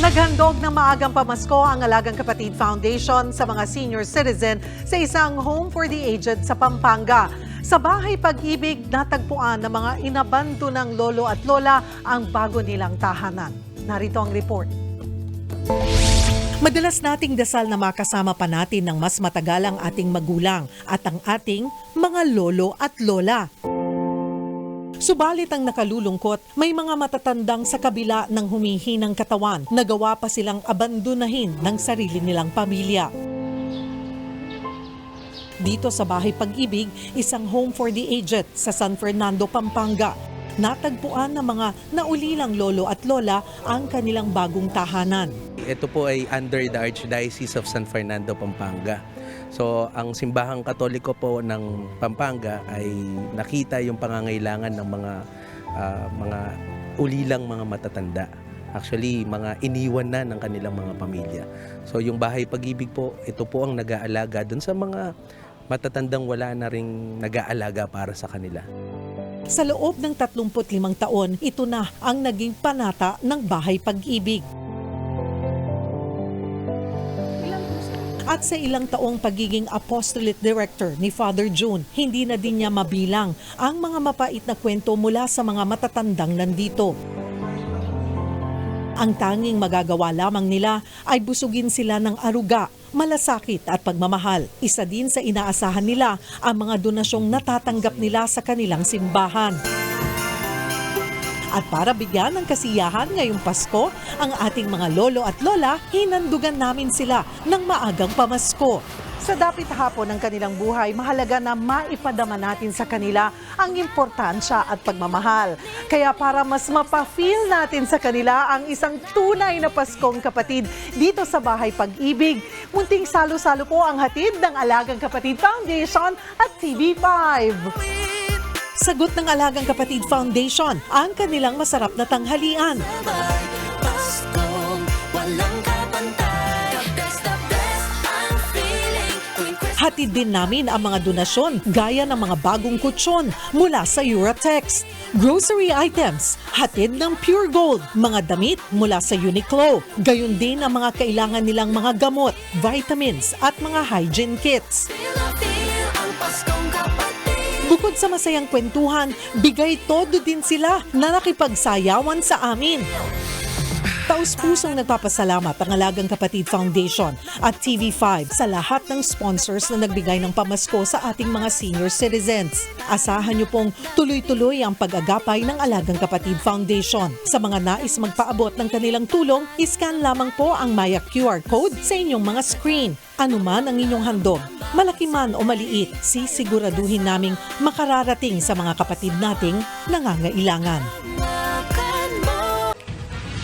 Naghandog ng maagang pamasko ang Alagang Kapatid Foundation sa mga senior citizen sa isang home for the aged sa Pampanga. Sa bahay pag-ibig, natagpuan ng mga inabando ng lolo at lola ang bago nilang tahanan. Narito ang report. Madalas nating dasal na makasama pa natin ng mas matagal ang ating magulang at ang ating mga lolo at lola. Subalit ang nakalulungkot, may mga matatandang sa kabila ng humihinang katawan, nagawa pa silang abandonahin ng sarili nilang pamilya. Dito sa Bahay Pag-ibig, isang home for the aged sa San Fernando, Pampanga. Natagpuan ng mga naulilang lolo at lola ang kanilang bagong tahanan. Ito po ay under the Archdiocese of San Fernando, Pampanga. So, ang simbahang katoliko po ng Pampanga ay nakita yung pangangailangan ng mga ah, mga ulilang mga matatanda. Actually, mga iniwan na ng kanilang mga pamilya. So, yung bahay pag-ibig po, ito po ang nag-aalaga dun sa mga matatandang wala na ring nag-aalaga para sa kanila. Sa loob ng 35 taon, ito na ang naging panata ng Bahay Pag-ibig. At sa ilang taong pagiging apostolate director ni Father June, hindi na din niya mabilang ang mga mapait na kwento mula sa mga matatandang nandito. Ang tanging magagawa lamang nila ay busugin sila ng aruga, malasakit at pagmamahal. Isa din sa inaasahan nila ang mga donasyong natatanggap nila sa kanilang simbahan. At para bigyan ng kasiyahan ngayong Pasko, ang ating mga lolo at lola, hinandugan namin sila ng maagang pamasko. Sa dapit hapon ng kanilang buhay, mahalaga na maipadama natin sa kanila ang importansya at pagmamahal. Kaya para mas mapa-feel natin sa kanila ang isang tunay na Paskong kapatid dito sa Bahay Pag-ibig, munting salo-salo po ang hatid ng Alagang Kapatid Foundation at TV5. Sagot ng Alagang Kapatid Foundation ang kanilang masarap na tanghalian. Hatid din namin ang mga donasyon gaya ng mga bagong kutsyon mula sa Eurotex. Grocery items, hatid ng Pure Gold, mga damit mula sa Uniqlo. Gayon din ang mga kailangan nilang mga gamot, vitamins at mga hygiene kits. Bukod sa masayang kwentuhan, bigay todo din sila na nakipagsayawan sa amin. Taus-pusong nagpapasalamat ang Alagang Kapatid Foundation at TV5 sa lahat ng sponsors na nagbigay ng pamasko sa ating mga senior citizens. Asahan niyo pong tuloy-tuloy ang pag-agapay ng Alagang Kapatid Foundation. Sa mga nais magpaabot ng kanilang tulong, iscan lamang po ang Maya QR code sa inyong mga screen. Ano man ang inyong handog, malaki man o maliit, sisiguraduhin naming makararating sa mga kapatid nating nangangailangan.